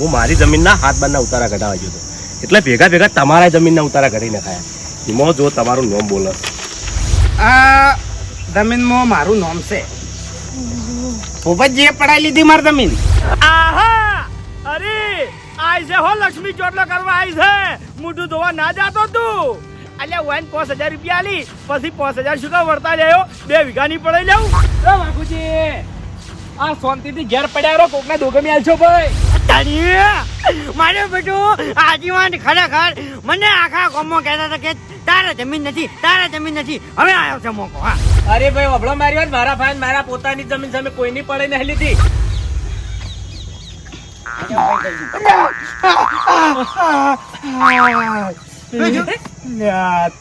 હું મારી જમીનના હાથ બારના ઉતારા કઢાવા ગયો હતો. એટલે ભેગા ભેગા તમારા જમીનના ઉતારા કરી નાખાયા એમાં જો તમારું નામ બોલો. આ જમીનમાં મારું નામ છે. ભૂપતજીએ પડાઈ લીધી મારી જમીન. આહા! અરે આઈ છે હો લક્ષ્મી ચોટલો કરવા આઈ છે. મોઢું ધોવા ના જાતો તું. અલ્યા વાઈન પાંચ હજાર રૂપિયા આલી પછી પાંચ હજાર શું કામ વળતા રહ્યો બે વીઘાની પડાઈ લેવું. એ બાપુજી. આ શાંતિથી ઘેર પડ્યા રહો કોકને દોગમી આલશો ભાઈ. તારી મારે બેટું આજીવન ખરેખર મને આખા ગામમાં કહેતા હતા કે તારા જમીન નથી તારા જમીન નથી. હવે આવ્યો છે મોકો હા. અરે ભાઈ વભળો મારી વાત મારા ભાઈ મારા પોતાની જમીન સામે કોઈની પડે નહીં લીધી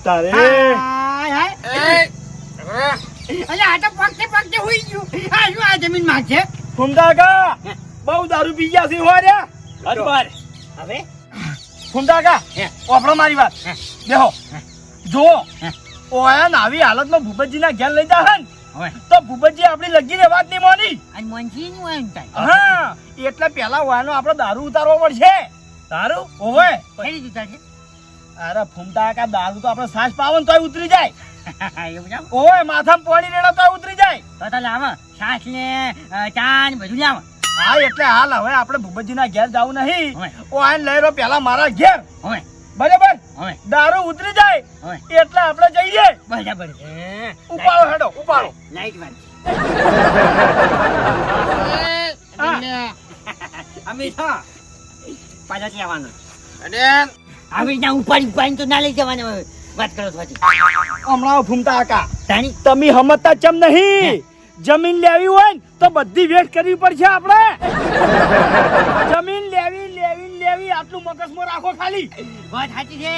તારે. અલ્યા, આ તો પગતે પગતે હોઈ ગયું. આ શું આ જમીનમાં છે? ફૂમતા બહુ દારૂ પી ગયા છે હો રે. અરબાર હવે? ફૂમતા કા ઓફળો મારી વાત. દેહો. જો ઓયા નાવી હાલતમાં ભૂપતજીના ઘેર લઈ જા હન. તો ભૂપતજી આપણી લગીને વાત નહીં મોની. આ મોંઘી નું એમ થાય. હા એટલે પેલા ઓયાનો આપણે દારૂ ઉતારવો પડશે. તારું ઓવે. કઈ રીતે ઉતારશે? અરે ફૂમતા કા દારૂ તો આપણે સાસ પાવન તોય ઉતરી જાય. એવું છે? ઓવે માથામાં પાણી રેડો તો ઉતરી જાય. તો તો લાવ છાશ ને ચા ને બધું લાવ. હા એટલે હાલ હવે આપણે ભૂપતજીના ઘેર જવું નહીં. હવે. ઓ આને લઈ રહ્યો પેલા મારા ઘેર. હવે. બરાબર? હવે. દારૂ ઉતરી જાય. એટલે આપણે જઈએ. બરાબર ઉપાડો હેડો ઉપાડો. નાઈટ વાન અમિતા પાછા તો અને આવી રીતના ઉપાડી પાણી તો ના લઈ જવાના હવે. વાત કરો છો. હમણાં ફૂમતા આકા. તાણી. તમે હમતા ચમ નહીં? જમીન લેવી હોય ને તો બધી વેટ કરવી પડશે આપણે. જમીન લેવી લેવી લેવી આટલું મગજમાં રાખો ખાલી. વાત સાચી છે.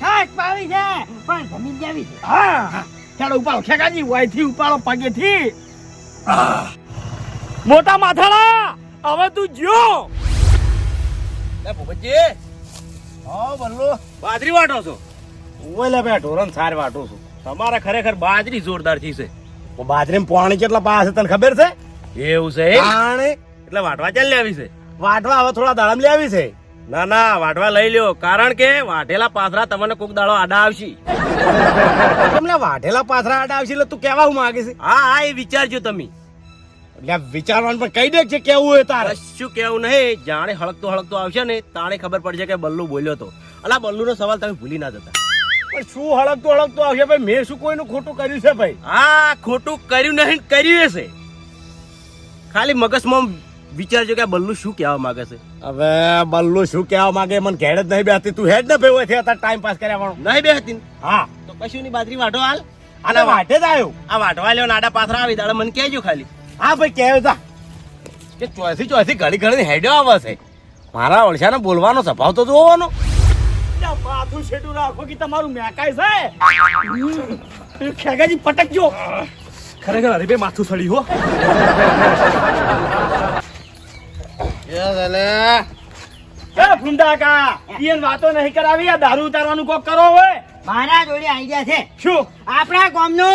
છાશ પાવી છે. પણ જમીન લેવી છે. હા. ચાલો ઉપાડો. ખેકાજી વાયથી ઉપાડો પગેથી. મોટા માથાળા હવે તું જો ભૂપતજી. હા બોલો. બાજરી વાટો છો. ઓલે બે ઢોરણ સાર વાટું છું. તમારે ખરેખર બાજરી જોરદાર થઈ છે. બાજરીમાં પાણી કેટલા પાસે તને ખબર છે? એવું છે પાણી? એટલે વાટવા ચાલ લેવી છે. વાટવા હવે થોડા દાડમ લેવી છે. ના ના વાટવા લઈ લ્યો. કારણ કે વાટેલા પાથરા તમને કોક દાડો આડા આવશે. તમને વાઢેલા પાથરા આડા આવશે એટલે તું કેવા હું માંગે છે? હા હા એ વિચારજો તમે. એટલે વિચારવાનું પણ કઈ દે છે કેવું હોય તારે. શું કેવું નહીં. જાણે હળકતો હળકતો આવશે ને તાણે ખબર પડશે કે બલ્લુ બોલ્યો તો. અલા બલ્લુનો સવાલ તમે ભૂલી ના જતા. પણ શું હળગતો હળગતું આવશે ભાઈ? મેં શું કોઈનું ખોટું કર્યું છે ભાઈ? હા ખોટું કર્યું નહીં કર્યું હશે ખાલી મગજમાં વિચારજો કે બલ્લુ શું કહેવા માંગે છે. હવે બલ્લુ શું કહેવા માંગે? મને ઘેડ જ નહીં બેહતી. તું હેડ ને ભાઈ હોય અત્યારે ટાઈમ પાસ કર્યા વાળો. નહીં બે હતી હા. તો કશું ની બાજરી વાટો હાલ. અને વાટે જ આવ્યો. આ વાઢવા લ્યો નાડા પાથરા આવી દાડે મને કહેજો ખાલી. હા ભાઈ કહેવું તા કે ચોથી ચોથી ઘડી ઘડી હેડ્યો આવે છે. મારા ઓળશાને બોલવાનો સ્વભાવ તો જોવાનો. ત્યાં માથું છેટું રાખો કે તમારું મેકાય છે ખેગાજી પટકજો. ખરેખર હરીભાઈ માથું સડી હો. એ ઈયન વાતો નહીં કરાવી આ દારૂ ઉતારવાનું કોક કરો હોય મારા જોડે આઈડિયા છે. શું? આપણા ગામનો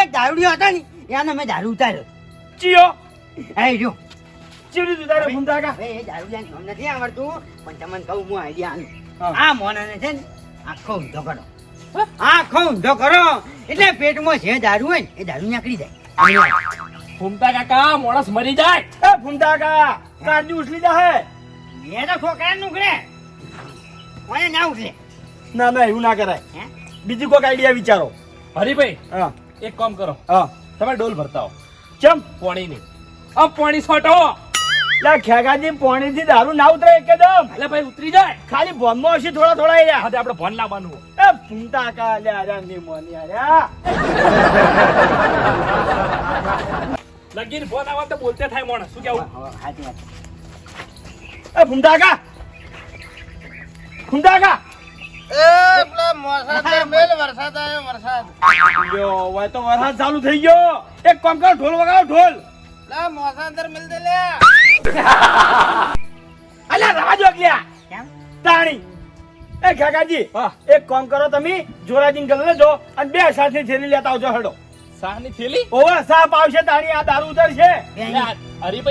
એક દારૂડિયો હતો ને એને મેં દારૂ ઉતાર્યો. ચિયો. એ જો. ચીડી ઉતારે ફૂંડા એ નામ નથી આવડતું પણ તમને કહું હું આઈડિયા. આનું આ મોનાને છે ને આખો ઊંધો કરો. આખો ઊંધો કરો. એટલે પેટમાં જે દારૂ હોય ને એ દારૂ નીકળી જાય. ફૂમતા કાકા મોણસ મરી જાય. એ ફૂમતા કાકા કાંજી ઉછલી જાય એ તો છોકરા નુકડે કોને ના ઉઠલે ના ના એવું ના કરાય. બીજું બીજી કોઈક આઈડિયા વિચારો. હરીભાઈ હા. એક કામ કરો. હા. તમે ડોલ ભરતા હો ચમ? પાણી ની આ પાણી છોટો લા ખેગાજી પોણી થી દારૂ ના ઉતરે એકદમ. એટલે ભાઈ ઉતરી જાય. ખાલી ભોનમાં હશે થોડા થોડા એરિયા હા આપણે ભણ લાવવાનું. એ ફૂંટા કા લે આર્યા ની મોની આર્યા. લગીન ફોન આવે તો બોલતે થાય માણસ શું કેવું? સાચી વાત. એ ફૂંટા કા ફૂંટા કા લ્યો હવે તો વરસાદ ચાલુ થઈ ગયો. એક કામ કરો ઢોલ વગાડો ઢોલ. અલ્યા રાહ જો ગયા કેમ? તાણી. એ કાકાજી એક કામ કરો તમે જોરાજીને ગલે લેજો અને બે સાથે થેલી લેતા આવજો હડો. સાની થેલી? ઓવે સાપ આવશે તાણી આ દારૂ ઉતરશે.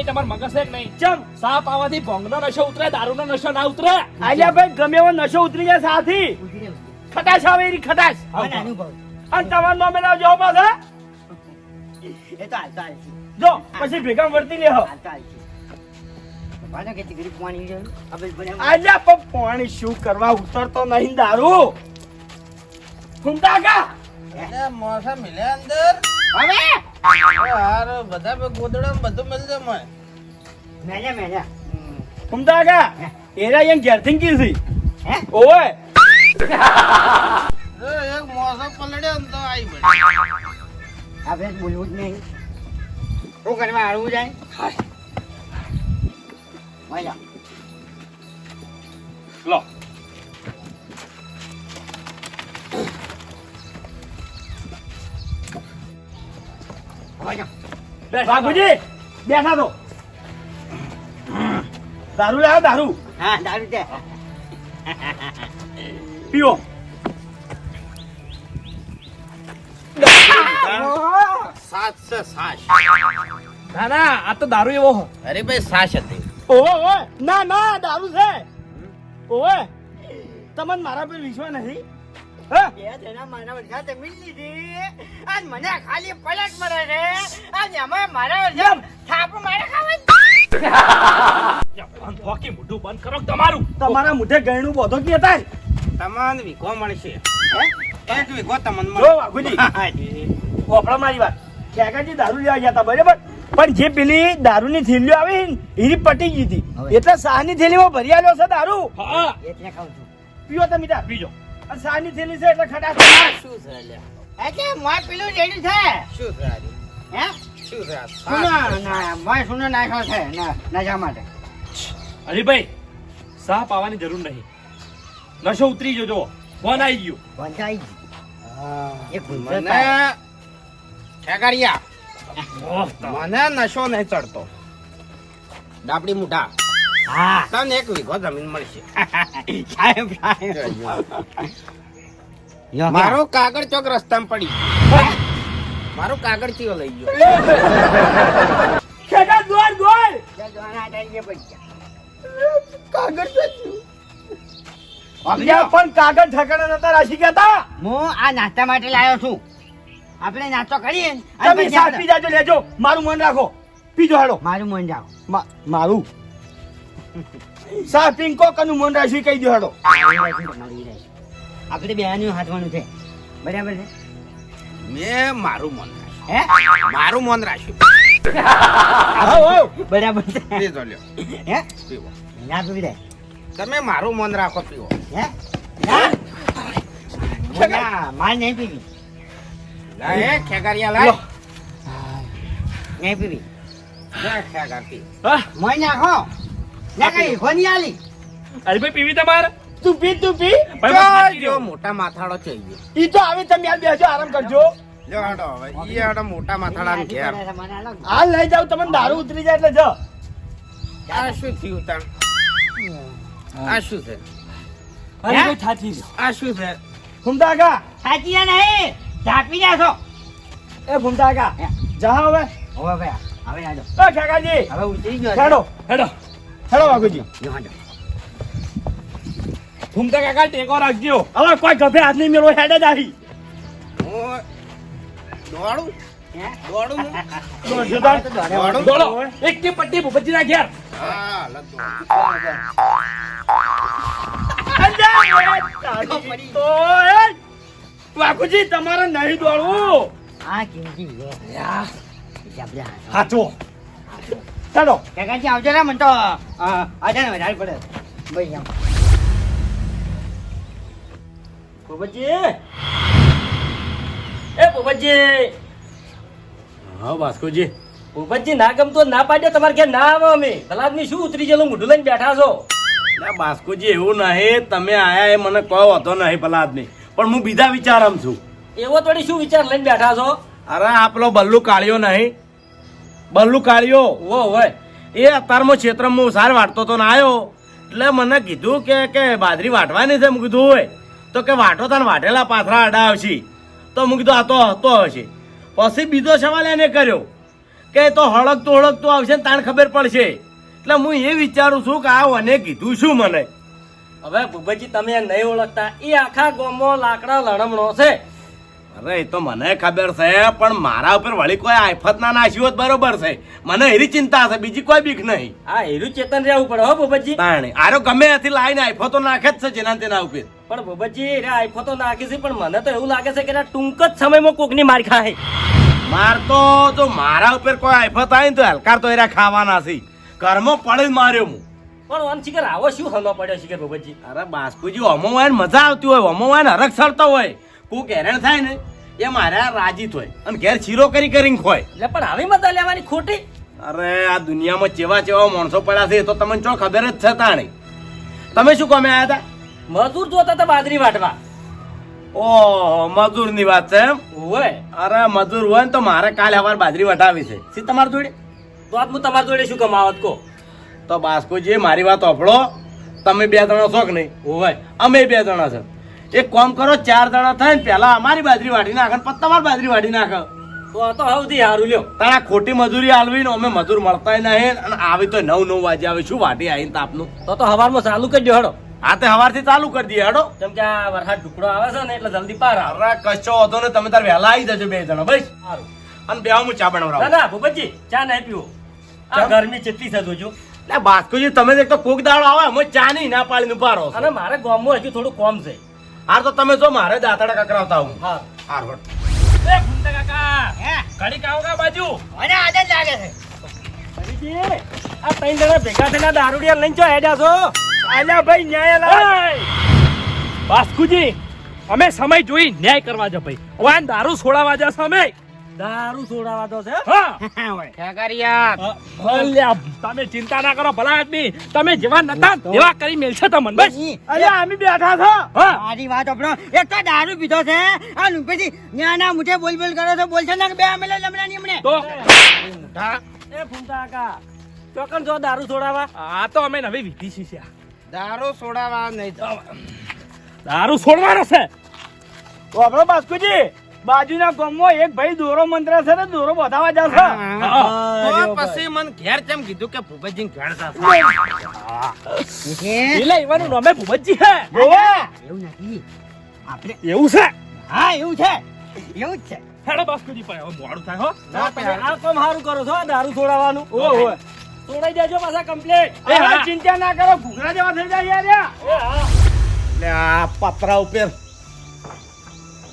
તમાર મગજ છે કે નહીં? ચમ. સાપ આવવાથી ભોંગનો નશો ઉતરે દારૂનો નશો ના ઉતરે. આલિયા ભાઈ ગમે એવો નશો ઉતરી જાય સાથી. ખટાશ આવે એની ખટાશ. અને તમારો નામે ના જો પાછા. એ તો હાલતો જો પછી ભેગા વર્તી લે હાલતો કે પાણી જોયું હવે બને આલિયા પણ પાણી શું કરવા ઉતરતો નહીં દારૂ? ફૂમતા કા? મોસા મિલે અંદર. હવે? હાર બધા ગોદડો બધું મિલજે મને. મેજા મેજા ફૂમતા કા? એરા એમ ઘેરથી કીધી હે? ઓવે. એક મોસો પલડ્યો ને તો આપણે બોલવું જ નહીં. શું કરવા હારવું જાય? લો મજા બાપુજી બેઠા તો દારૂ લાવો દારૂ હા દારૂ છે પીવો સાત છે સાસ ના ના આ તો દારૂ એવો અરે ભાઈ સાસ હતી ઓવે ઓવે ના ના દારૂ છે. ઓવે તમને મારા પર વિશ્વાસ નથી હા? બે જણા જમીન લીધી. આજ મને ખાલી પલટ મળે છે. આજ મારા વર્ષા થાપ મારે ખાવા બંધ હોકી મોઢું બંધ કરો તમારું? તમારા મુઠે ગયણું બોધો કે હતા તમને વીઘો મળશે. એક વીઘો તમને મારી વાત. ખેગાજી દારૂ લેવા ગયા હતા બરાબર? પણ જે પેલી દારૂની થેલીઓ આવી ને, એની પટી ગઈ હતી. એટલે શાહની થેલીમાં ભરી આવ્યો છે દારૂ. એટલે ખાઉં છું. તમે પીજો. શાહની થેલી છે એટલે ખટાશ. શું છે લ્યા? એટલે મોય પેલું રેડી છે? શું છે આજે? હે? શું છે આ ના મોય સુનો નાખ્યો છે? ના નજા માટે. હરીભાઈ સાપ પાવાની જરૂર નહીં. નશો ઉતરી ગયો જો ફોન આવી ગયો? વંચાઈ એ મને ઠેકારિયા મને નશો નહીં ચડતો. ડાબડી મુઠા હા. તને એક વીઘો જમીન મળશે. સાહેબ સાહેબ. મારો કાગળ ચોક રસ્તામાં પડી. મારો કાગળ ચીઓ લઈ ગયો. હતા કાગળ પણ કાગળ ઠકડા નતા રાખી ગયા તા હું આ નાસ્તા માટે લાવ્યો છું. આપણે નાસ્તો કરીએ તમે સાત પી જાજો લેજો. મારું મન રાખો. પીજો હેડો મારું મન જાઓ મારું? મારું પીન કોકનું મન રાખશું કહી દો હેડો આપણે બેનું હાથવાનું છે. બરાબર છે? મેં મારું મન હે? મારું મન રાખ્યું. બરાબર છે. હે? પીવો. ના પીવી દે. તમે મારું મન રાખો પીવો. હે? ના? ના માર નહીં પીવી. ખેગારિયા લાય. નહીં પીવી. મોટા માથાડો ઈ તો આવી તમે બેસો આરામ કરજો. મોટા માથાડા ને ઘેર. હાલ લઈ જાવ તમને દારૂ ઉતરી જાય એટલે જો. આ શું થયું તાણ? આ શું છે? આ શું છે? કા સાચી નહીં. ઢાંપી છો? એ ઘૂમતા કા જા હવે. હવે ભાઈ હવે આજો એ કાકાજી હવે ઉતરી ગયો હેડો. હેડો. હેડો બાપુજી. ઘૂમતા કાકા ટેકો રાખજો. હવે કોઈ ગભે હાથ નહીં મેળવો હેડે જ આવી. હું દોડું? દોડું હું? દોડજો તાર. દોડું દોડો. એક કે પટ્ટી ભૂપતજી ના ઘેર. હા લગ દોડું. તો એ બાપુજી તમારે નહીં દોડવું. હા કિંજી હાચો હેડો કાકાજી આવજો ને મને તો આજે ને વધારે પડે. ભાઈ આમ પોપટજી એ પોપટજી હા વાસ્કોજી પોપટજી ના ગમતો ના પાડ્યો. તમારે ઘેર ના આવો અમે. તલાદની શું ઉતરી ગયેલું? મોઢું લઈને બેઠા છો. ના બાસ્કુજી એવું નહીં. તમે આયા એ મને કહો હતો નહીં પલાદની. પણ હું બીજા વિચારમ છું. એવો થોડી શું વિચાર લઈને બેઠા છો? અરે આપલો પેલો બલ્લુ કાળિયો નહીં. બલ્લુ કાળિયો. ઓ હોય. એ અત્યારમાં ક્ષેત્રમાં હું સાર વાટતો તો ને આવ્યો. એટલે મને કીધું કે કે બાજરી વાટવાની છે મેં કીધું હોય. તો કે વાટો તને વાટેલા પાથરા અડા આવશે. તો મેં કીધું આ તો હતો હશે પછી બીજો સવાલ એને કર્યો કે તો હળગતું હળગતું આવશે ને તાણ ખબર પડશે. એટલે હું એ વિચારું છું કે આ મને કીધું શું મને? હવે ભૂપતજી તમે નહીં ઓળખતા એ આખા ગામમાં લાકડા લણમણો છે. અરે એ તો મને ખબર છે પણ મારા ઉપર વળી કોઈ આફત ના નાખ્યું હોત બરોબર છે. મને એની ચિંતા છે બીજી કોઈ બીક નહીં. આ હેરું ચેતન રહેવું પડે હો ભૂપતજી. તાણે આરો ગમે ત્યાંથી લાવીને આફતો નાખે જ છે જેના તેના ઉપર. પણ ભૂપતજી રે આઈફો તો નાખી છે પણ મને તો એવું લાગે છે કે ટૂંક જ સમયમાં કોકની માર ખાય. માર તો જો મારા ઉપર કોઈ આફત આવે ને તો હલકાર તો એરા ખાવાના છે. ઘરમાં પડી માર્યો હું. પણ આમ શિખર આવો શું હલો પડ્યો શિખર ભૂપતજી અરે બાસ્કુજી અમો હોય ને મજા આવતી હોય અમો હોય ને હરક સળતો હોય. કોક હેરાન થાય ને એ મારા રાજી હોય અને ઘેર શીરો કરી કરીને ખોય એટલે પણ આવી મજા લેવાની ખોટી? અરે આ દુનિયામાં જેવા ચેવા માણસો પડ્યા છે તો તમને ચો ખબર જ છે તાણી તમે શું કોમે આવ્યા હતા? મજૂર જોતા હતા બાજરી વાટવા. ઓહો મજૂરની વાત છે એમ? હોય. અરે મજૂર હોય ને તો મારે કાલે સવાર બાજરી વટાવી છે. સી તમારી જોડે? તો આજ હું તમારી જોડે શું કમાવત કો તો બાસ્કુજી મારી વાત ઓફળો તમે બે જણા છો કે નહીં? ઓય અમે બે જણા છે. એક કોમ કરો ચાર જણા થાય ને પહેલા અમારી બાજરી વાઢી નાખે પછી તમારી બાજરી વાઢી નાખે. તો આ તો સૌથી સારું લ્યો. તારા ખોટી મજૂરી આલવી ને અમે મજૂર મળતા નહીં અને આવી તો નવ નવ વાગે આવે શું વાટી આવીને તાપનું તો તો હવારમાં ચાલુ કરી દો હડો. હા તે હવારથી ચાલુ કરી દઈએ હડો. કેમ કે આ વરસાદ ટુકડો આવે છે ને એટલે જલ્દી પાર અરે કશો હતો ને તમે તાર વહેલા આવી જજો બે જણા ભાઈ સારું. અને બે હું ચા ના બનાવરાવું ના ભૂપતજી ચા નહીં પીવો. આ ગરમી કેટલી છે જોજો. એટલે બાસ્કુજી તમે એક તો કોક દાડો આવે અમે ચા નહીં ના પાડીને રહો અને મારે ગામમાં હજુ થોડું કોમ છે. હાર તો તમે જો મારે દાંતડા કકરાવતા હું હા. હાર વટ એ ભૂમતા કાકા હે? આવો કા બાજુ? મને આદત લાગે છે. હરીજી, આ ત્રણ જણા ભેગા થઈને દારૂડિયા લઈને ચો હેડ્યા છો? અલ્યા ભાઈ ન્યાય લાવ. બાસ્કુજી અમે સમય જોઈ ન્યાય કરવા જ ભાઈ. વાન દારૂ છોડાવા જશે અમે? દારૂ છોડાવા તો છે હા. તમે ચિંતા ના કરો ભલા આદમી. તમે જેવા નતા એવા કરી મેલશે તમને બસ. અરે અમે બેઠા છો. મારી વાત આપણો એક તો દારૂ પીધો છે આ લુપેથી ન્યાના મુઠે બોલ બોલ કરો છે બોલશે ને બે અમે લમણા ની હમણે તો? એ ફૂમતા કા ચોકન જો દારૂ છોડાવા આ તો અમે નવી વિધિ છે દારૂ છોડાવા નહીં દારૂ છોડવાનો છે. તો આપણો બાસ્કુજી. બાજુના ગામમાં એક ભાઈ દોરો મંત્ર છે ને દોરો બતાવવા જશે. તો પછી મને ઘેર કેમ કીધું કે ભૂપતજી ઘેર જશે? એટલે એવાનું નામે ભૂપતજી હે? એવું નથી. આપણે એવું છે? હા એવું છે. એવું જ છે. હેડો બાસ્કુજી પર હવે મોડું થાય હો. ના, પછી આ કામ સારું કરો છો દારૂ છોડાવવાનું. ઓહો. છોડાઈ દેજો પાછા કમ્પ્લીટ એ હા. ચિંતા ના કરો ઘૂઘરા જેવા થઈ જાય યાર આ પતરા ઉપર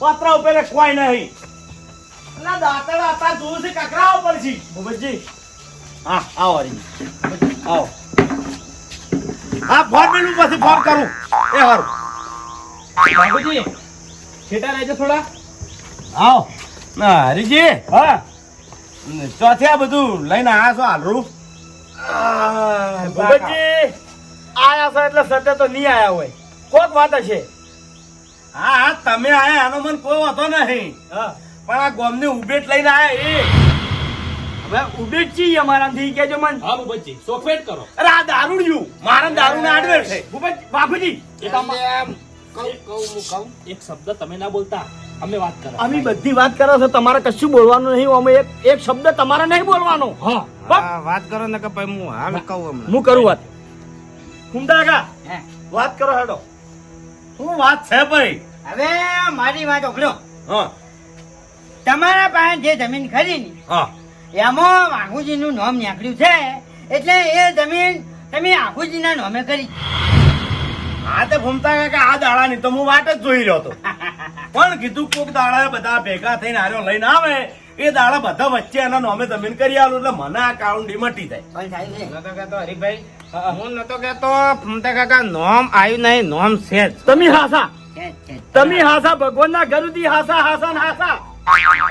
પતરા ઉપર કોઈ નહીં. એટલે દાંતડા અત્યારે જોયું છે કકરાઓ પડશે ભૂપતજી હા આવો હરી આવો. હા ફોન મેલું પછી ફોન કરું. એ હારું. બાબુજી છેટા રહેજો થોડા. આવો. ના હરીજી. હા. ચોથી આ બધું લઈને આયા છો હાલરું? ભૂપતજી આયા છો એટલે સત્ય તો નહીં આયા હોય. કોક વાત હશે? હા હા તમે આયા આનો મને કોઈ વાંધો નહીં. પણ આ ગોમની ઉબેટ લઈને આયા એ. હવે ઉબેટ ચી અમારાથી કેજો મન. હા ભૂપતજી સોફેટ કરો. અરે આ દારૂડિયું મારા દારૂને આડવે છે. ભૂપત બાપુજી. એક હું એક શબ્દ તમે ના બોલતા અમે વાત કરો. અમે બધી વાત કરો છો તમારે કશું બોલવાનું નહીં અમે એક એક શબ્દ તમારે નહીં બોલવાનો. હા. હા, વાત કરો ને કે ભાઈ હું હાલ કહું હમણાં હું કરું વાત. ફૂમતા કા હે. વાત કરો હેડો. શું વાત છે ભાઈ? હવે મારી વાત ઓગળો. હા. તમારા પાસે જે જમીન ખરી હા. એમાં આઘુજીનું નામ નીકળ્યું છે એટલે એ જમીન તમે આઘુજીના નામે કરી. આ તો ભૂમતા કાકા આ દાડાની તો હું વાટ જ જોઈ રહ્યો હતો. પણ કીધું કોક દાડા બધા ભેગા થઈને આર્યો લઈને આવે એ દાડા બધા વચ્ચે એના નામે જમીન કરી આલું એટલે મને આ કાઉન્ડી મટી જાય. પણ સાહેબ. નતો કહેતો હરીભાઈ હું નતો કહેતો ફમતા કાકા નોમ આવ્યું નહીં નોમ છે તમે હાસા. તમે હાસા ભગવાનના ઘરથી હાસા હાસા ને હાસા.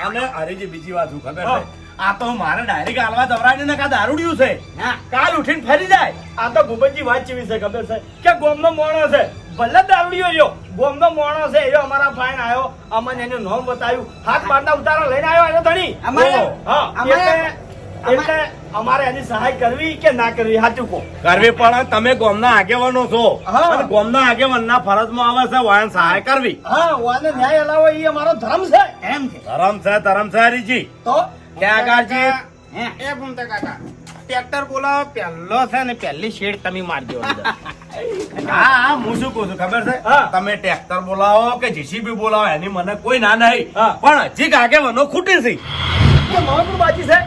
અને હરીજી બીજી વાત શું ખબર છે? આ તો મારે ડાયરેક્ટ આલવા દવરાય ને કા દારૂડિયું છે? કાલ ઉઠીને ફરી જાય. આ તો ભૂપતજી વાત ચીવી છે ખબર છે? કે ગોમનો મોણો છે. ભલે દારૂડિયો રહ્યો. ગોમનો મોણો છે એ અમારા ફાઈન આવ્યો અમને એનું નામ બતાવ્યું. હાથ બારના ઉતારા લઈને આવ્યો એનો ધણી. અમારે- હા એટલે એટલે અમારે એની સહાય કરવી કે ના કરવી સાચું કહો. કરવી પણ તમે ગોમના આગેવાનો છો. હા. અને ગોમના આગેવાનના ફરજમાં આવે છે વાયન સહાય કરવી. હા વાને ન્યાય અલાવો એ અમારો ધર્મ છે એમ છે. ધરમ છે ધર્મ છે હરીજી. તો કે આગળજી એ ભૂમતા કાકા. ટ્રેક્ટર બોલાવો પહેલો છે ને પહેલી શેડ તમે મારજો હા હા હું શું કહું છું ખબર છે. તમે ટ્રેક્ટર બોલાવો કે જીસીબી બોલાવો એની મને કોઈ ના નહીં. પણ હજી આગેવાનો ખૂટે છે. બાજી છે?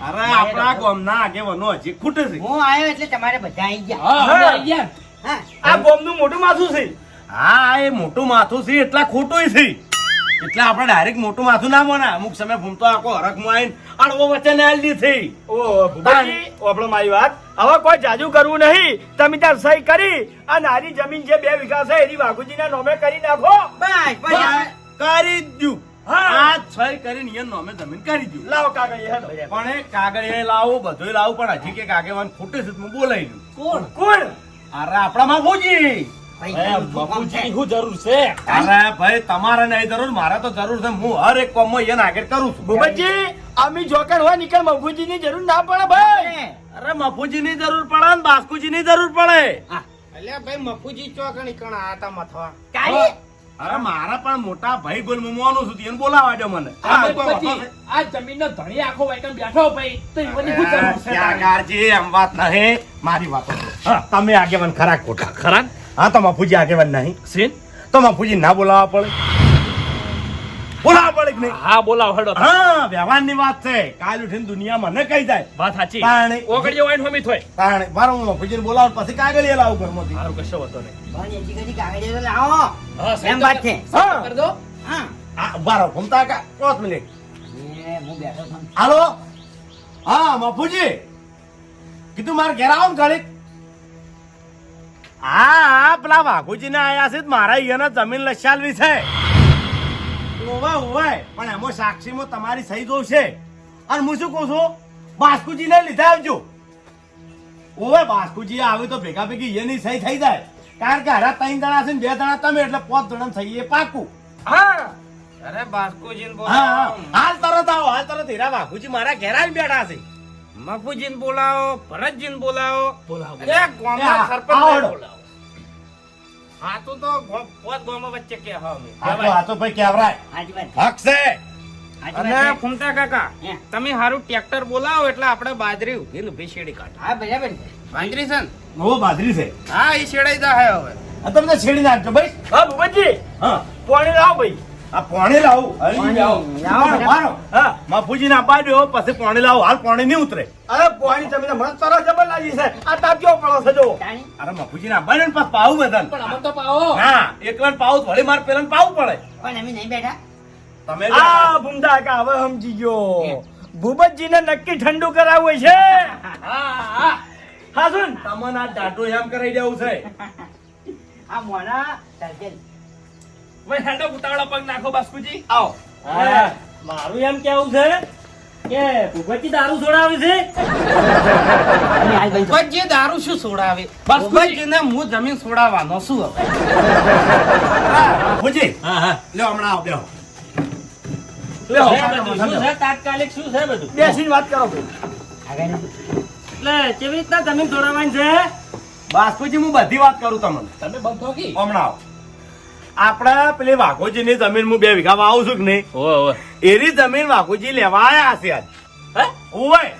અરે આપણા ગામના આગેવાનો હજી ખૂટે છે. હું આવ્યો એટલે તમારે બધા આવી ગયા. હા હા. આવી ગયા. હા. આ બોમ્બનું મોટું માથું છે. હા એ મોટું માથું છે એટલા ખોટું છે. એટલે આપણે ડાયરેક્ટ મોટું માથું ના મોના. અમુક સમય ભૂમતો આખો હરખમાં આવીને અડવો વચ્ચે ને આલી દીધી ઓ આપણો મારી વાત. હવે કોઈ જાજુ કરવું નહીં. તમે ત્યાં સહી કરી અને આરી જમીન જે બે વીઘા છે એની વાઘુજીના નોમે કરી નાખો. કરી જ દ્યું. હા. આ છય કરીને નોમે જમીન કરી દ્યું. લાવો કાગળ પણ એ કાગળ એ લાવું બધું લાવું પણ હજી કે કાગેવાન ખોટે છે હું બોલાવી દઉં. કોણ? કોણ? અરે આપણા માં ભાઈ, એ શું કામ છે? બાપુજીની શું જરૂર છે. અરે ભાઈ તમારે નહીં જરૂર મારે તો જરૂર છે. હું હર એક કોમમાં એને આગળ કરું છું. ભૂપતજી અમે જોકણ હોય નીકળ મફુજીની જરૂર ના પડે ભાઈ. અરે. મફુજી ની જરૂર પડે ને બાસ્કુજી ની જરૂર પડે. અલ્યા ભાઈ મફુજી ચોકણી કણ આ મથવા. કાળી? અરે મારા પણ મોટા ભાઈ બોલ મુમવાનું છું એને બોલાવા દો મને. આ જમીન ધણી આખો વાયકમ બેઠો ભાઈ તો એની શું જરૂર છે એમ વાત નહીં. મારી વાતો તમે આગેવાન ખરા ખોટા. ખરા? હા તો માફુજી આગેવાન નહીં. સીન તો માફુજી ના બોલાવવા પડે. બોલાવવા પડે કે નહીં? હા બોલાવ હડો. હા વ્યવહારની વાત છે. કાલ ઉઠીને દુનિયા મને કહી જાય. વાત સાચી. તાણે ઓગળીઓ વાઈન હોમી થોય. તાણે મારો હું મફુજીને બોલાવ પછી કાગળ એ લાવું ઘરમાંથી. મારું કશો હતો નહીં. ભાઈ, હજી કદી કાગળ લાવો. હા એમ વાત છે. હા. કરી દો. હા. આ બારો ઘૂમતા કા પાંચ મિનિટ. એ, હું બેઠો છું. હાલો? હા માફુજી. કીધું મારે ઘેર આવો ને ઘડીક. હા હા પેલા વાઘુજી ને આયા છે મારા અહીંયા જમીન લસાલવી છે હોવા હોવાય પણ એમાં સાક્ષીમાં તમારી સહી જોઉં છે. અને હું શું કહું છું? બાસ્કુજી ને લીધા આવજો. ઓવે બાસ્કુજી આવે તો ભેગા ભેગી એની સહી થઈ જાય. કારણ કે હરા ત્રણ જણા છે ને બે જણા તમે એટલે પાંચ જણા થઈએ પાકું. હા. અરે બાસ્કુજીને બોલાવો. હાલ તરત આવો હાલ તરત હીરા બાપુજી મારા ઘેરા જ બેઠા છે. મફુજીને બોલાવો ભરતજીન બોલાવો. બોલાવો એ ગામના એ, બોલાવો. હા તું તો ગો- પોત ગામો વચ્ચે કે હા અમે. આ તો ભાઈ કેવરાય. હક છે અને ફૂમતા કાકા તમે હારું ટ્રેક્ટર બોલાવો એટલે આપણે બાજરી ઊભી ઊભી શેડી કાઢો હા બરાબર બાજરી છે ઓ બાજરી છે. હા એ શેડાઈ જાય હવે. આ તમને છેડી નાખજો ભાઈ. હા ભૂપતજી. હા. પાણી લાવો ભાઈ. આ પોણી લાવું. હરી પાણી લાવો. મારો, મારો. હા બાપુજી ના પાડ્યો પછી પોણી લાવો. હાલ પોણી નહીં ઉતરે. અરે પોણી તમે તો મને તરસ જબર લાગી છે. આ તાપ કેવો પડો છે જો અરે બાપુજી ને ને પછી પાવું બધાને. પણ અમે તો પાવો. હા એકલા પાવું તો વળી માર પેલા પાવું પડે. પણ અમે નહીં બેઠા. તમે આ ભૂમતા કા હવે સમજી ગયો. ભૂપતજી ને નક્કી ઠંડુ કરાવવું છે. હા હા. હા સુન. તમને આ ટાટુ એમ કરાઈ દેવું છે. આ મોના તરજેલ. ભાઈ હેડો ઉતાવળા પગ નાખો બાસ્કુજી. આવો. હા. મારું એમ કેવું છે કે ભૂપતજી દારૂ છોડાવે છે? અને હાલ ભાઈ જો. પણ જે દારૂ શું છોડાવે? બાસ્કુજીને હું જમીન છોડાવવાનો શું હવે. ભૂજી હા હા. લ્યો હમણાં આવ લ્યો. તાત્કાલિક શું છે બધું? બેસીને વાત કરો એટલે કેવી રીતના જમીન છોડાવવાની છે? બાસ્કુજી હું બધી વાત કરું તમને. તમે બંધો કી? હમણાં આવો. આપણા પેલી વાઘોજી ની જમીન હું બે વીઘા વાવું છું કે નહીં? ઓય જમીન વાઘોજી લેવા આયા છે આજ. હે? ઓય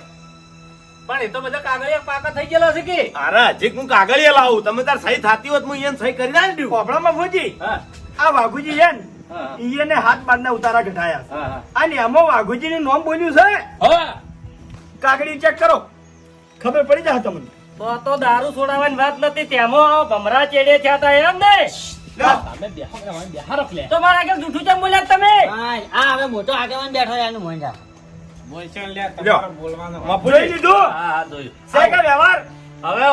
પણ એ તો બધા કાગળિયા પાકા થઈ ગયેલા છે કે? અરે હજી હું કાગળિયા લાવું. તમે તાર સહી થતી હોત હું એને સહી કરી ના દઉં કોપડામાં ભૂજી. આ વાઘુજી છે ને એને હાથ બારના ઉતારા ઘટાયા છે. હા અને એમાં વાઘુજી નું નામ બોલ્યું છે? કાગળી ચેક કરો. ખબર પડી જાય તમને? તો તો દારૂ છોડાવવાની વાત નથી. તેમાં ભમરા ચેડે થયા હતા એમ ને. હવે તો આગળ જૂઠું બોલ્યા તમે? આ મોટો આગેવાન બેઠો એનું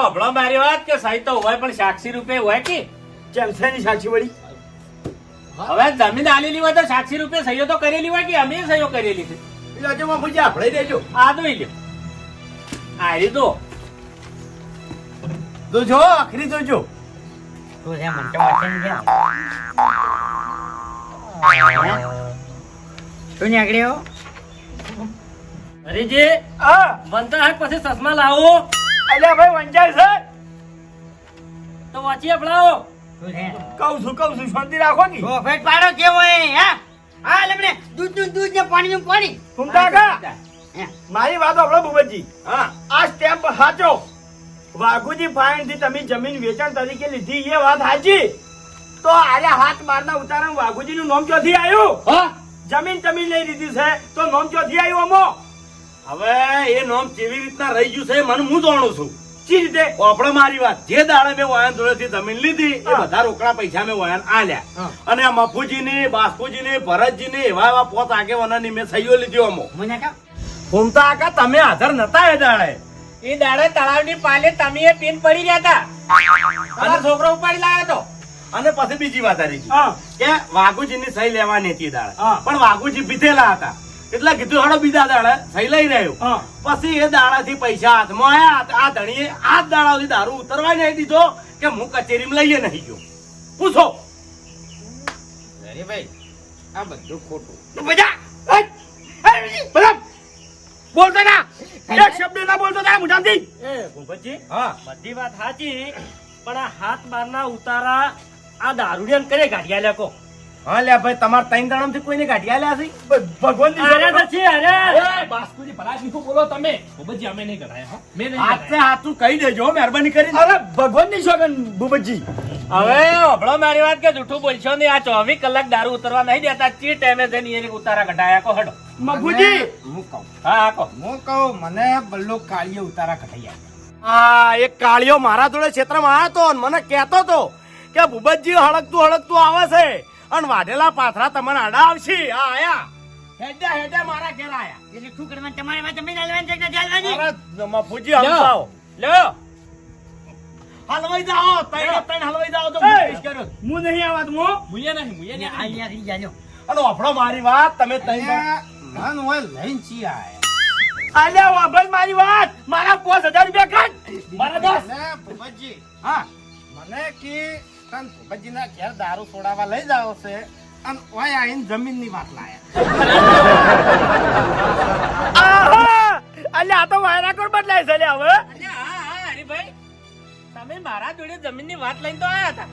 હભળો મારી વાત કે હોય પણ સાક્ષી રૂપે હોય કે? જેમ ની સાક્ષી વળી? હવે જમીન આલેલી હોય તો સાક્ષી રૂપે સહીઓ તો કરેલી હોય કે અમે સહીઓ કરેલી છે? આપણે દેજો આ જોઈ લ્યો. આ રીતો જો આખરી જોજો. તું રે, મને તો વાંચે નહીં ગયા. હે? તું નીકળ્યો હરીજી હા. બનતા હાથ પછી ચશ્મા લાવો. અલ્યા ભાઈ વંચાય છે. તો વાંચી આપડાવો કહું છું કહું છું શાંતિ રાખો ની. પ્રોફેટ પાડો કેવો એ હા? હા લમણે દૂધનું દૂધ ને પાણી નું પાણી કા? મારી વાત સાંભળો ભૂપતજી. હા. આ સ્ટેમ્પ સાચો વાઘુજી ફાઇનથી તમે જમીન વેચાણ તરીકે લીધી એ વાત સાચી? તો આરે હાથ મારના ઉતારણ વાઘુજી નું નામ ક્યાંથી આવ્યું? હા? જમીન તમે લઈ લીધી છે તો નામ ક્યાંથી આવ્યું અમો? હવે એ નોમ કેવી રીતના રહી ગયું છે મને હું જાણું છું? ચી રીતે? આપણે મારી વાત. જે દાડે મેં વાયન જોડેથી જમીન લીધી એ બધા રોકડા પૈસા મેં વાયન આલ્યા. હા. અને આ મફુજીની બાસ્કુજીની ભરતજીની એવા એવા પોત આગેવાનાની મેં સહીઓ લીધી અમો. મને કા ઘૂમતા આકા તમે હાજર નતા એ દાડે. એ દાડે તળાવની પાલે તમે પીન પડી ગયા હતા. અને છોકરો ઉપાડી લાવ્યો તો? અને પછી બીજી વાત આવી કે વાઘુજીની સહી લેવાની હતી દાડે. પણ વાઘુજી પીધેલા હતા. એટલે કીધું હડો બીજા દાડે સહી લઈ રહ્યો. પછી એ દાડાથી પૈસા હાથમાં આયા. આ ધણીએ આ જ દાડા દારૂ ઉતરવા નહીં દીધો કે હું કચેરીમાં લઈએ નહીં ગયો. પૂછો. હરીભાઈ આ બધું ખોટું. બધા! બધા બોલતા ના. એક શબ્દ ના બોલતો તા મુઠાથી એ ભૂપતજી હા. બધી વાત સાચી પણ આ હાથ બારના ઉતારા આ દારૂડિયાન કરે ગાઢિયા લેકો હા લે ભાઈ તમારે ત્રણથી કોઈને ગાઢિયા લ્યા છે ભગવાન અરે નથી અરે. બાસ્કુજી ભલા શીખું બોલો તમે. ભૂપતજી અમે નહીં કરાયા હો. મેં નહીં હાથે હાથું કહી દેજો મહેરબાની કરી અરે ભગવાનની શોગન ભૂપતજી. હવે હભળો મારી વાત કે જૂઠું બોલશો નહીં આ ચોવીસ કલાક દારૂ ઉતરવા નહીં દેતા ચી ટાઈમે જઈને એને ઉતારા કઢાયા કો હડો. મગુજી હું કહું હા કહો હું કહું મને બલ્લો કાળીએ ઉતારા કઢાઈ આપ્યા આ એક કાળિયો મારા જોડે ક્ષેત્રમાં આવ્યો તો મને કહેતો તો કે ભૂપતજી હળકતું હળકતું આવે છે અને વાઢેલા પાથરા તમને આડા આવશે આ આયા હેડે હેડે મારા ઘેર આયા એટલે શું કરવાનું તમારે વાત જમીન હાલવાની છે કે નથી હાલવાની અરે મફુજી સમજાવો લ્યો હલવાઈ જાઓ ત્રણ ત્રણ હલવાઈ જાઓ તો હું. હું મુયે નહીં મુયે જાજો અને મારી વાત તમે મન હોય લઈને ચી આયા. આલ્યા વાપસ મારી વાત! મારા પાંચ હજાર રૂપિયા કાઢ! મારા દસ! મને ભૂપતજી હા. મને કે તન ભૂપતજીના ઘેર દારૂ છોડાવવા લઈ જાવ છે અને ઓય આઈને જમીનની વાત લાયા. આહા! અલ્યા આ તો વાયરા કોણ બદલાય છે લ્યા હવે? હા હા હરીભાઈ. તમે મારા જોડે જમીનની વાત લઈને તો આયા હતા.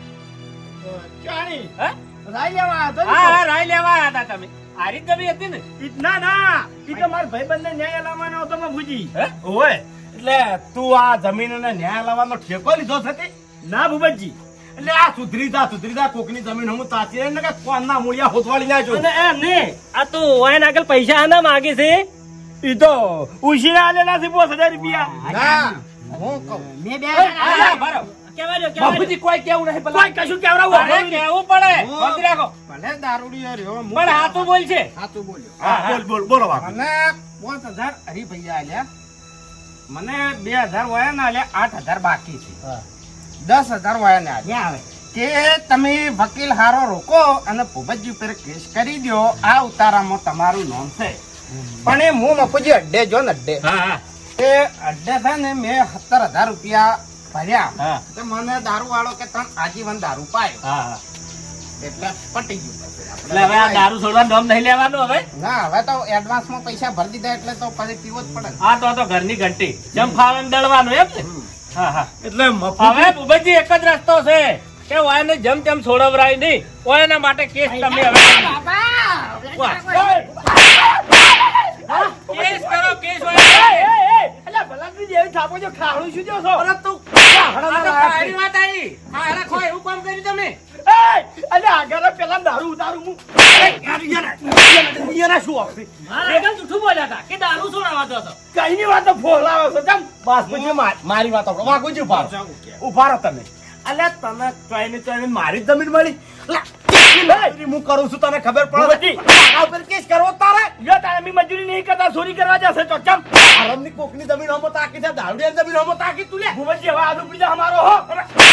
ચાણી હે? રાઈ લેવા આયા હતા હા હા રાય લેવા આયા હતા તમે. આરી જ હતી ને? ના ના. ઈ તો મારા ભાઈબંધને ન્યાય લાવવાનો હતો મફુજી હે? ઓય એટલે તું આ જમીન અને ન્યાય લાવવાનો ઠેકો લીધો છે તે? ના ભૂપતજી. એટલે આ સુધરી જા સુધરી જા કોકની જમીન હું તાચી રહી ને કે કોણના મૂળિયા હોતવાળી ના જો અને એ ને આ તો વાયન આગળ પૈસા આના માગે છે? ઈ તો ઉશીના આલેલા છે પાંચ હજાર રૂપિયા. ના હું કહું. મે બે આ હા, બરો. કેવા દો કેવા દો. બાપુજી કોઈ કેવું નહીં કોઈ કશું કેવડાવું અરે કેવું પડે? હું- રાખો. ભલે દારૂડી રહ્યો હું પણ હાથું બોલ છે સાચું બોલ્યો હા બોલ બોલ બોલો બાપુ. મને પાંચ હજાર હરીભૈયા આલ્યા. મને બે હજાર વયા ને આલ્યા આઠ હજાર બાકી છે. દસ હજાર વયા ને આલ્યા. આવે? કે તમે વકીલ હારો રોકો અને ભૂપતજી ઉપર કેસ કરી દો આ ઉતારામાં તમારું નામ છે. પણ એ હું મફુજી અડ્ડે જો ને અડ્ડે. હા હા. એ અડ્ડે થાય ને મેં સત્તર હજાર રૂપિયા ભર્યા. તો મને દારૂ વાળો કે તને આજીવન દારૂ પાયો. હા હા. એટલે પટી ગયું એટલે હવે આ દારૂ છોડવાનું નામ નહીં લેવાનું હવે? ના હવે તો એડવાન્સમાં પૈસા ભરી દીધા એટલે તો પછી પીવો જ પડે હા તો આ તો ઘરની ઘંટી. જેમ ફાવે દળવાનું એમ ને? હા હા. એટલે હવે ભૂપતજી એક જ રસ્તો છે. કે વાયને જેમ તેમ છોડવરાય નહીં. ઓયના માટે કેસ તમે હવે કેસ કરો કેસ હોય. અલ્યા ભલાકડી જેવી થાપો જો ખાડું શું જો છો? અરે તું તો વાત આવી. હા અરે ખો એવું કામ કર્યું તમે? એ અલ્યા આગળ પેલા દારૂ ઉતારું હું. યાર શું મારા આગળ જૂઠું બોલ્યા હતા કે દારૂ છોડાવવા દો તો કઈ ની વાત ફોલાવો છો તમ બસ માર- મારી વાત સાંભળો. વાઘુજી ઉભારો ઉભારો તમે. અલ્યા તને ચોઈને ચોઈને મારી જમીન મળી. મજૂરી હું કરું છું તને ખબર પડે. મારા ઉપર કેસ કરવો તારે? જો તારે મી મજૂરી નહીં કરતા ચોરી કરવા જશે તો આરામની કોકની જમીન હમો તાકી છે દારૂડિયાની જમીન હમો તાકી તું લે. ભૂપતજી હવે આદુ પીજા અમારો હો.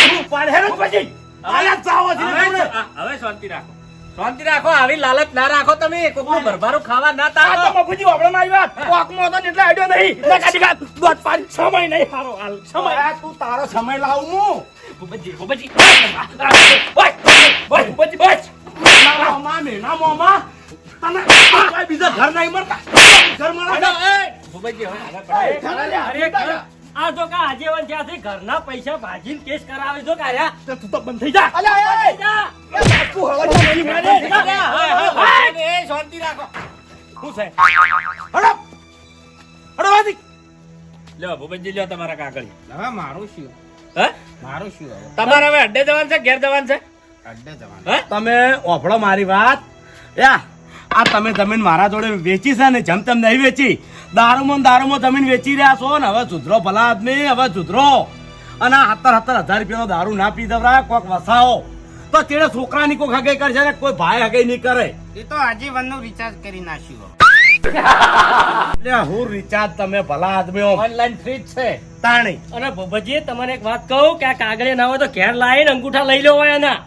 તું પાડ હેરો ભૂપતજી આયા જાવો હવે શાંતિ રાખો. શાંતિ રાખો આવી લાલચ ના રાખો તમે. કોકનું ભરભારું ખાવા ના આ તો મફુજી આપણે મારી વાત કોકમાં હતો એટલે આડ્યો નહીં. ના કાઢી કાઢ દોઢ પાંચ સમય નહીં હારો હાલ સમય આ તું તારો સમય લાવું હું. ભૂપતજી ભૂપતજી. ઓય ઓય ભૂપતજી બસ મારા મોમાં મેના મોમાં. તને કોઈ બીજા ઘર નહીં મળતા. ઘર મળે એ, ભૂપતજી. અરે ખરા. આ જો કા આજીવન જ્યાંથી ઘરના પૈસા ભાજીને કેસ કરાવે જો કાર્યા તો તું તો બંધ થઈ જા. અલ્યા એ, એ, હવે મારે. એ શાંતિ રાખો. શું છે? હડો. હડો વાદી. લ્યો ભૂપતજી લ્યો તમારા કાકડી હવે મારું શું? હે? મારું શું હવે? તમારે હવે અડ્ડે જવાનું છે ઘેર જવાનું છે? અડ્ડે જવાનું. તમે ઓફળો મારી વાત. યા આ તમે જમીન મારા જોડે વેચી છે ને જેમ તેમ નહીં વેચી. દારૂમાં દારૂમાં જમીન વેચી રહ્યા છો ને હવે સુધરો ભલા આદમી હવે સુધરો. અને આ સત્તર સત્તર હજાર રૂપિયાનો દારૂ ના પી દવરા કોક વસાવો. તો તેડે છોકરાની કોઈ હગાઈ કરશે ને કોઈ ભાઈ હગાઈ નહીં કરે. એ તો આજીવનનું રિચાર્જ કરી નાખ્યું. એટલે હું રિચાર્જ તમે ભલા આદમી હો. ઓનલાઈન ફ્રી છે. તાણી. અને ભૂપતજી તમને એક વાત કહું કે આ કાગળે ના હોય તો ઘેર લાવીને અંગૂઠા લઈ લો હોય એના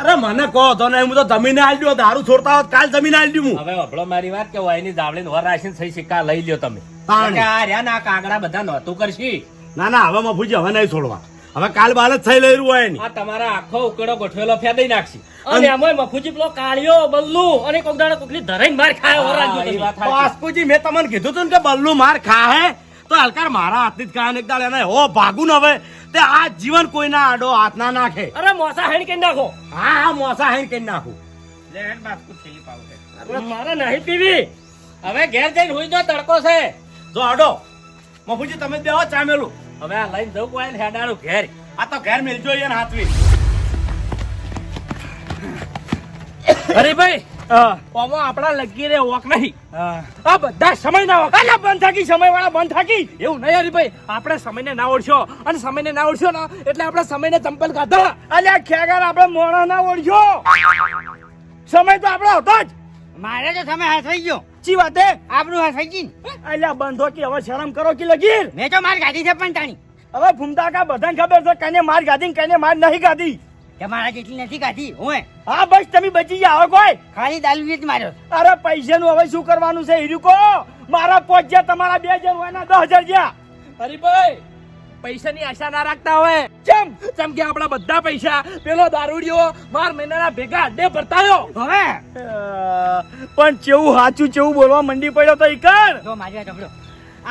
અરે મને કહો તો ને હું તો જમીને આલી દઉં દારૂ છોડતા હોત કાલ જમીને આલી દઉં હું. હવે અભળો મારી વાત કે વાયની જાવળીને વર રાખીને થઈ સિક્કા લઈ લ્યો તમે. કે આ રહ્યા ના કાગડા બધા નહોતું કરશી. ના ના હવે મફુજી હવે નહીં છોડવા. હવે કાલ બાલ જ થઈ લઈ હોય આ તમારા આખો ઉકેડો ગોઠવેલો ફેદઈ નાખશી. અને એમાં મફુજી પેલો કાળિયો બલ્લુ અને કોક દાડા કોકલી ધરાઈ માર ખાયો સાચી. બાસ્કુજી મેં તમને કીધું તું ને કે બલ્લુ માર ખાહે. તો હલકાર મારા હાથથી જ ખાય ને એક દાડે એને હો ભાગું ને હવે. તે આ જીવન કોઈના આડો હાથ ના નાખે. અરે મોસા હેણ કે નાખો. હા હા મોસા હેણ કરી નાખું. લે હેણ બાસ્કુ થેલી પાવ છે. મારે નહીં પીવી. હવે ઘેર જઈને હુઈ જો તડકો છે. જો આડો મફુજી તમે જ બેહો ચામેલું હવે આ લઈને જવું કોઈ હેડાડું ઘેર. આ તો ઘેર મેલજો એને હાથવી. અરે ભાઈ હા આપણા લગી રે વોક નહીં. આ બધા સમય ના ઓક. અલા બંધ થાકી સમય વાળા બંધ થાકી. એવું નહીં અરે ભાઈ આપણે સમયને ના ઓળશો. અને સમયને ના ઓળશો ને એટલે આપણે સમયને ચંપલ કાઢા. અલ્યા ખેગાર આપણે મોણા ના ઓળશો. સમય તો આપણો હતો જ. મારે તો તમે હાથ થઈ ગયો. ચી વાતે આપણું હાથ થઈ ગઈ એટલે અલ્યા બંધો કે હવે શરમ કરો કે લગીર? મેં તો માર ગાડી છે પણ તાણી. હવે ફૂમતા કા બધાને ખબર છે કને માર ગાધી કને માર નહીં ગાધી કે મારા જેટલી નથી ગાધી હું હા? બસ તમે બચી જાઓ કોઈ. ખાલી દાલવી જ માર્યો અરે પૈસાનું હવે શું કરવાનું છે? હીરું કો મારા પોચ જ્યાં તમારા બે હજાર હોય ના દસ હજાર જ્યાં. હરીભાઈ પૈસાની આશા ના રાખતા હોય. ચમ ચમ કે આપણા બધા પૈસા. પેલો દારૂડિયો માર મહિનાના ભેગા અડ્ડે ભરતાયો હવે? પણ ચેવું સાચું ચેવું બોલવા મંડી પડ્યો તો ઈકર જો મારી વાત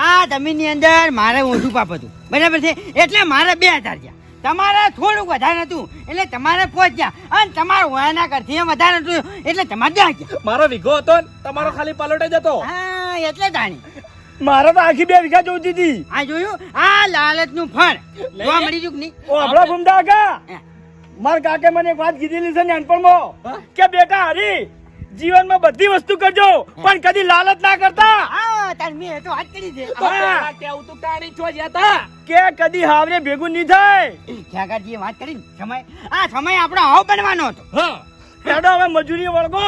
આ જમીનની અંદર મારે ઓછું પાપ હતું બરાબર છે? એટલે મારે બે હજાર ગયા. તમારે થોડુંક વધારે હતું એટલે તમારે પહોંચ્યા અને તમારે વયાના કરતી વધારે હતું એટલે તમારે ગયા. મારો વિઘો હતો તમારો ખાલી પલોટે જ હતો. હા એટલે જાણી મારે તો આખી બે વીઘા જોતી હતી. આ જોયું? આ લાલચનું ફળ. જોવા મળી ગયું નહીં? ઓ આપડા ફૂમતા કા. માર કાકે મને એક વાત કીધેલી છે નાનપણમાં. કે બેટા હરી જીવનમાં બધી વસ્તુ કરજો પણ કદી લાલચ ના કરતા. હા તાર મેં તો વાત કરી છે. તો કેવું તું તારી છો જ્યાં કે કદી હાવરે ભેગું નહીં થાય. ખ્યાગાજીએ વાત કરી સમય આ સમય આપણો હાવ બનવાનો હતો. હા. હેડો હવે મજૂરી વળગો.